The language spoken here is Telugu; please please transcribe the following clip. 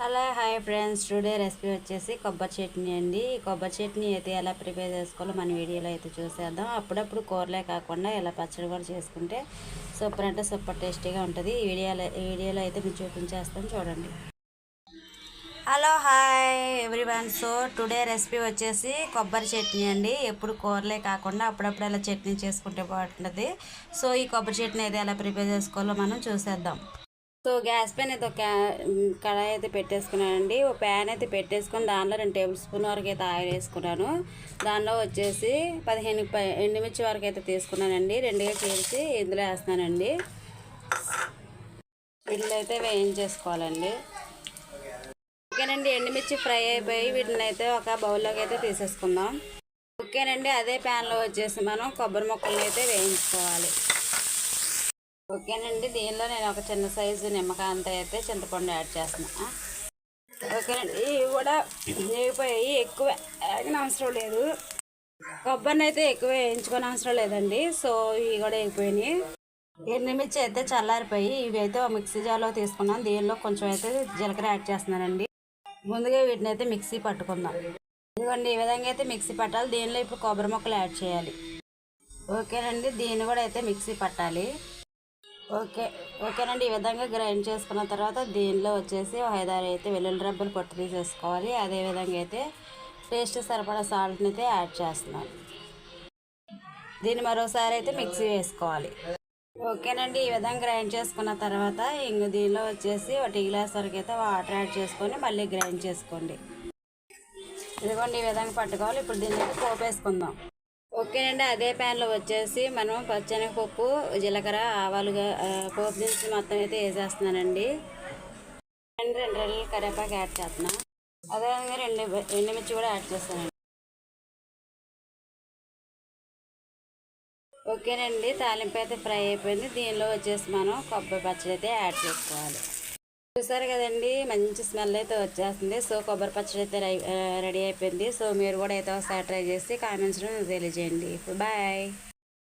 Hello hi friends. Today recipe వచ్చేసి కొబ్బరి చట్నీ అండి. ఈ కొబ్బరి చట్నీ అయితే ఎలా ప్రిపేర్ చేసుకోవాలో మన వీడియోలో అయితే చూసేద్దాం. అప్పుడప్పుడు కూరలే కాకుండా ఇలా పచ్చడి కూడా చేసుకుంటే సూపర్ అంటే సూపర్ టేస్టీగా ఉంటుంది. ఈ వీడియోలో ఈ వీడియోలో అయితే మీకు చూపించేస్తాను. చూడండి. Hello hi everyone. So today recipe వచ్చేసి కొబ్బరి చట్నీ అండి. ఎప్పుడు కూరలే కాకుండా అప్పుడప్పుడు ఇలా చట్నీ చేసుకుంటే బాగుంటుంది. సో ఈ కొబ్బరి చట్నీ అయితే ఎలా ప్రిపేర్ చేసుకోవాలో మనం చూసేద్దాం. సో గ్యాస్ పైన అయితే ఒక కళాయి అయితే పెట్టేసుకున్నానండి. ఒక ప్యాన్ అయితే పెట్టేసుకొని దానిలో రెండు టేబుల్ స్పూన్ వరకు అయితే ఆయిల్ వేసుకున్నాను. దానిలో వచ్చేసి పదిహేను ఎండుమిర్చి వరకు అయితే తీసుకున్నానండి. రెండుగా చేసి ఇందులో వేస్తున్నానండి. వీటిలో అయితే వేయించేసుకోవాలండి. ఓకేనండి ఎండుమిర్చి ఫ్రై అయిపోయి వీటిని అయితే ఒక బౌల్లోకి అయితే తీసేసుకుందాం. ఓకేనండి అదే ప్యాన్లో వచ్చేసి మనం కొబ్బరి మొక్కలను అయితే వేయించుకోవాలి. ఓకేనండి దీనిలో నేను ఒక చిన్న సైజు నిమ్మకాయ అంత అయితే చింతపండు యాడ్ చేస్తున్నా. ఓకేనండి ఇవి కూడా వేగిపోయాయి ఎక్కువ వేగిన అవసరం లేదు. కొబ్బరిని అయితే ఎక్కువ వేయించుకునే అవసరం లేదండి. సో ఇవి కూడా వేగిపోయినాయి ఎండుమిర్చి అయితే చల్లారిపోయి ఇవి అయితే ఒక మిక్సీ జార్లో తీసుకున్నాను దీనిలో కొంచెం అయితే జీలకర్ర యాడ్ చేస్తున్నానండి. ముందుగా వీటిని అయితే మిక్సీ పట్టుకుందాం. ఇదిగోండి ఈ విధంగా అయితే మిక్సీ పట్టాలి. దీనిలో ఇప్పుడు కొబ్బరి ముక్కలు యాడ్ చేయాలి. ఓకేనండి దీన్ని కూడా అయితే మిక్సీ పట్టాలి. ఓకే ఓకేనండి. ఈ విధంగా గ్రైండ్ చేసుకున్న తర్వాత దీనిలో వచ్చేసి ఐదారు అయితే వెల్లుల్లి రబ్బలు పొట్టు తీసేసుకోవాలి. అదేవిధంగా అయితే టేస్ట్ సరిపడా సాల్ట్ని అయితే యాడ్ చేస్తున్నాను. దీన్ని మరోసారి అయితే మిక్సీ వేసుకోవాలి. ఓకేనండి ఈ విధంగా గ్రైండ్ చేసుకున్న తర్వాత ఇంక దీనిలో వచ్చేసి ఒక టీ గ్లాస్ వరకు అయితే వాటర్ యాడ్ చేసుకొని మళ్ళీ గ్రైండ్ చేసుకోండి. ఇదిగోండి ఈ విధంగా పట్టుకోవాలి. ఇప్పుడు దీన్ని అయితే ఓకేనండి. అదే ప్యాన్లో వచ్చేసి మనం పచ్చనగపప్పు జీలకర్ర ఆవాలుగా పోపు దినుసులు మొత్తం అయితే వేసేస్తున్నానండి. రెండు రెండు రెల్లలు కరివేపాకు యాడ్ చేస్తున్నాను అదేవిధంగా రెండు ఎండుమిర్చి కూడా యాడ్ చేస్తానండి ఓకేనండి. తాలింపు అయితే ఫ్రై అయిపోయింది. దీనిలో వచ్చేసి మనం కొబ్బరి పచ్చడి అయితే యాడ్ చేసుకోవాలి. చూసారు కదండి మంచి స్మెల్ అయితే వచ్చేస్తుంది. సో కొబ్బరి పచ్చడి అయితే రెడీ అయిపోయింది. సో మీరు కూడా అయితే ఒకసారి ట్రై చేసి కామెంట్స్లో తెలియజేయండి. బాయ్.